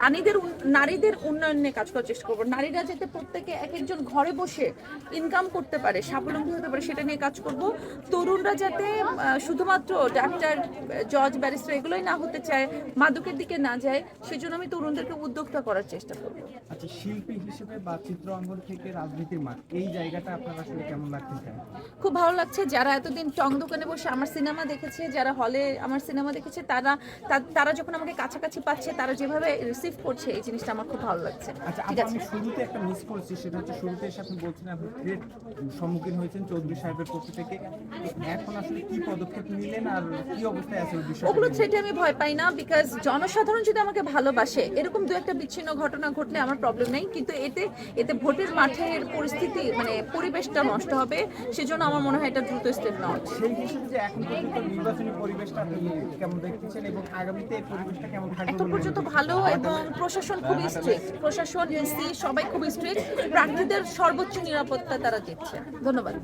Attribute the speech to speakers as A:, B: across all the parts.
A: নারীদের নারীদের উন্নয়ন নিয়ে কাজ করার চেষ্টা করব। নারীরা যাতে প্রত্যেকে এক একজন ঘরে বসে ইনকাম করতে পারে স্বাবলম্বী হতে পারে সেটা নিয়ে কাজ করব। তরুণরা যাতে শুধুমাত্র ডাক্তার জজ ব্যারিস্টার এগুলোই না হতে চায় মাদকের দিকে না যায় সেজন্য আমি তরুণদেরকে উদ্যোক্তা করার চেষ্টা করব।
B: আচ্ছা শিল্পী হিসেবে বা চিত্র অঙ্গন থেকে রাজনীতির মাঠ এই জায়গাটা আপনার আসলে কেমন চায়
A: খুব ভালো লাগছে যারা এতদিন টং দোকানে বসে আমার সিনেমা দেখেছে যারা হলে আমার সিনেমা দেখেছে তারা তারা যখন আমাকে কাছাকাছি পাচ্ছে তারা যেভাবে রিসিভ করছে এই জিনিসটা আমার খুব ভালো লাগছে
B: আচ্ছা আমি শুরুতে একটা মিস করছি সেটা হচ্ছে শুরুতে এসে আপনি বলছেন আপনি থ্রেট সম্মুখীন হয়েছেন চৌধুরী সাহেবের পক্ষ থেকে এখন আসলে কি পদক্ষেপ নিলেন আর কি অবস্থায় আছে
A: ওগুলো? থ্রেটে আমি ভয় পাই না বিকজ জনসাধারণ যদি আমাকে ভালোবাসে এরকম দু একটা বিচ্ছিন্ন ঘটনা ঘটলে আমার প্রবলেম নেই কিন্তু এতে এতে ভোটের মাঠের পরিস্থিতি মানে পরিবেশটা নষ্ট হবে সেজন্য আমার মনে হয় এটা দ্রুত স্টেপ নেওয়া উচিত।
B: সেই হিসেবে যে এখন পর্যন্ত নির্বাচনী পরিবেশটা আপনি কেমন দেখতেছেন এবং আগামীতে এই পরিবেশটা কেমন থাকবে
A: এখন পর্যন্ত ভালো এবং প্রশাসন খুবই স্ট্রিক্ট প্রশাসন এসি সবাই খুবই স্ট্রিক্ট প্রার্থীদের সর্বোচ্চ নিরাপত্তা তারা দিচ্ছে ধন্যবাদ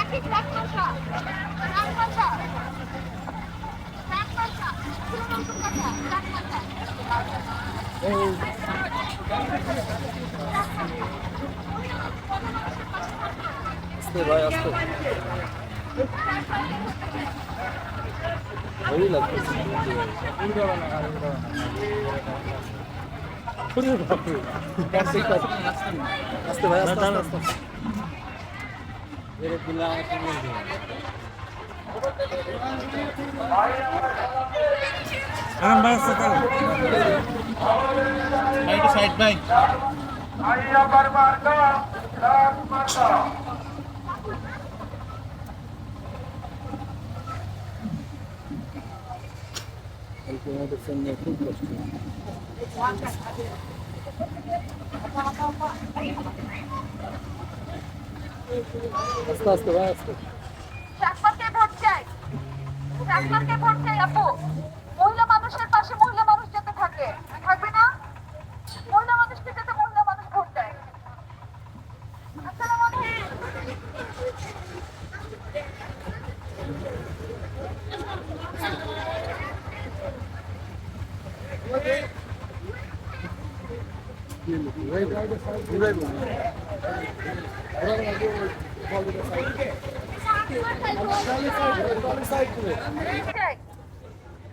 C: এক পয়সা এক পয়সা এক পয়সা পুরো নতুন কথা এক পয়সা
D: আস্তে ভাই আস্তে। ভালোই লাগতেছে আস্তে ভাই আস্তে আস্তে আরাম ভাই আস্তে সাইড ভাই তোমাদের সঙ্গে খুব কষ্ট আস্তে আস্তে ভাই আস্তে।
C: ভোট চাই ভোট চাই আপু মহিলা মানুষের পাশে মহিলা মানুষ যাতে থাকে থাকবে না মহিলা মানুষকে যাতে মহিলা মানুষ ভোট দেয় আসসালামু আলাইকুম চাই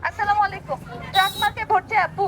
C: আসসালামু আলাইকুম। ভোট চাই আপু।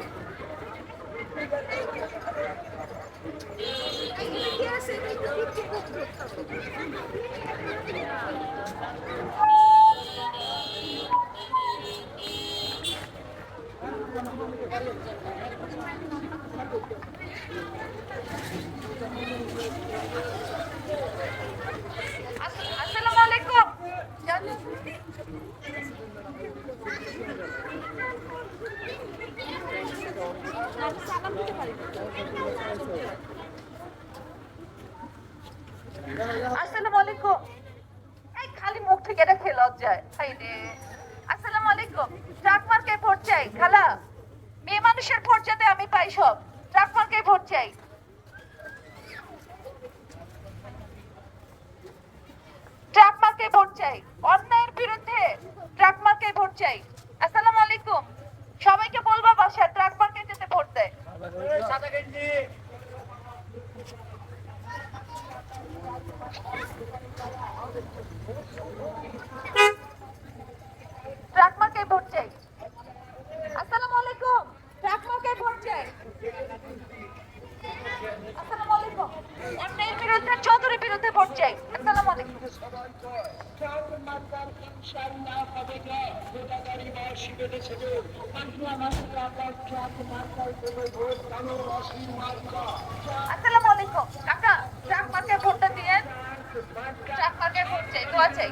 C: আস- আসসালামু আলাইকুম। আসসালামু আলাইকুম। এই খালি মুখ থেকে এটা খেয়ে লজ্জায়। হাই রে আসসালামু আলাইকুম। ট্রাক মার্কে ভোট চাই খালা। মেয়ে মানুষের ভোট যাতে আমি পাই সব। ট্রাক মার্কে ভোট চাই ট্রাক মার্কে ভোট চাই অন্যায়ের বিরুদ্ধে ট্রাক মার্কে ভোট চাই আসসালামু আলাইকুম। সবাইকে বলবা বাসা ট্রাক মার্কে যেতে ভোট দেয়। ট্রাক মার্কে ভোট চাই আসসালামু আলাইকুম। ট্রাক মার্কে ভোট চাই আসসালামু আলাইকুম। অন্যায়ের বিরুদ্ধে, চৌধুরীর বিরুদ্ধে ভোট চাই আসসালামু আলাইকুম। আসসালামু আলাইকুম। কাকা ট্রাক মার্কে ভোটটা দিয়েন। ট্রাক মার্কে ভোট চাই দোয়া চাই।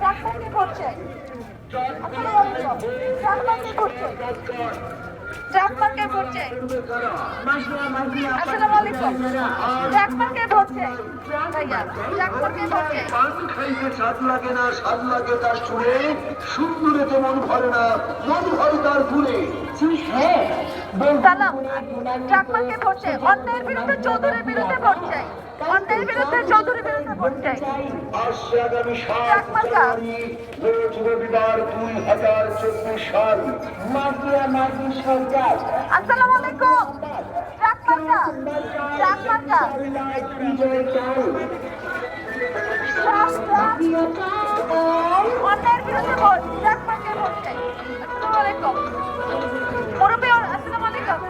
C: ট্রাক মার্কে ভোট চাই। ট্রাক মার্কে ভোট অন্যায়ের বিরুদ্ধে চৌধুরীর বিরুদ্ধে ভোট অন্যায়ের বিরুদ্ধে চৌধুরীর বিরুদ্ধে ভোট চাই।
E: আসছে আগামী সাত জানুয়ারি রোজ দুই হাজার চব্বিশ সাল। মাটিয়া মাটি সরকার।
C: আসসালামু আলাইকুম। ট্রাক মার্কা
E: বিজয় চাল
C: ট্রাক, ট্রাক। অন্যায়ের বিরুদ্ধে ভোট। ট্রাক ভোট চাই। আসসালামু আলাইকুম। মুরব্বী আসসালামু আলাইকুম।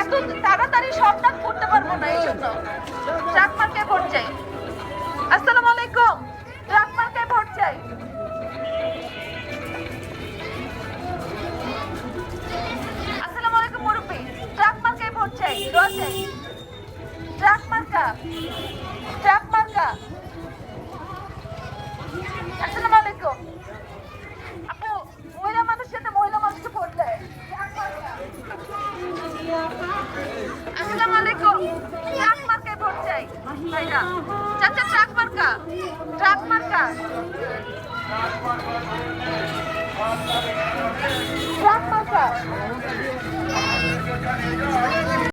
C: এত তাড়াতাড়ি সব না আসসালামু ভাইরা চাচা ট্রাক মার্কা। ট্রাক মার্কা। ট্রাক মার্কা।